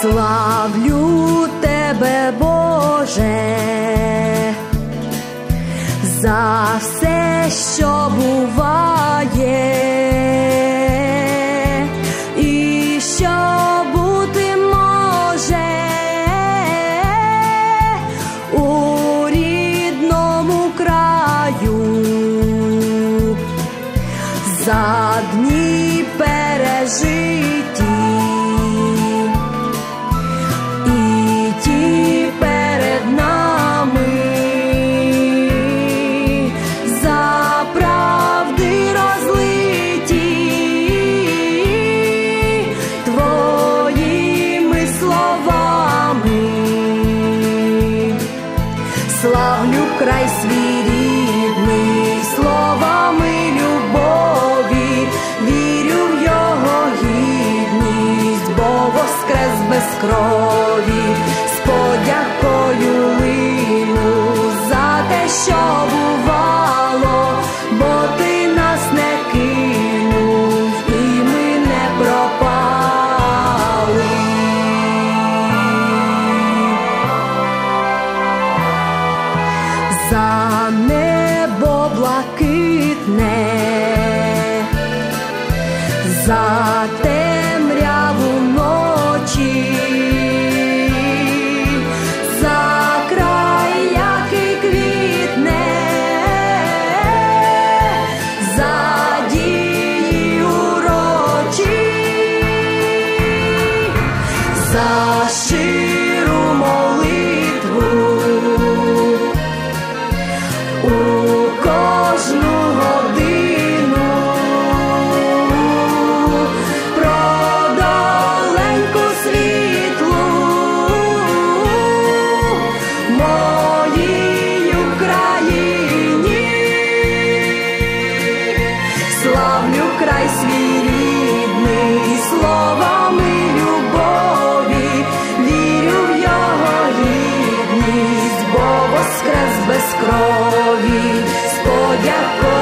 славлю тебе, Боже, за все, що буває, і що бути у рідному краю, за дні пережиті. Славлю край свій рідний. Словами любові, вірю в його гідність, бо воскрес без небо блакитне, за темряву ночі, за край, який квітне, за дії урочі, за щиру воскрес без крові, з подякою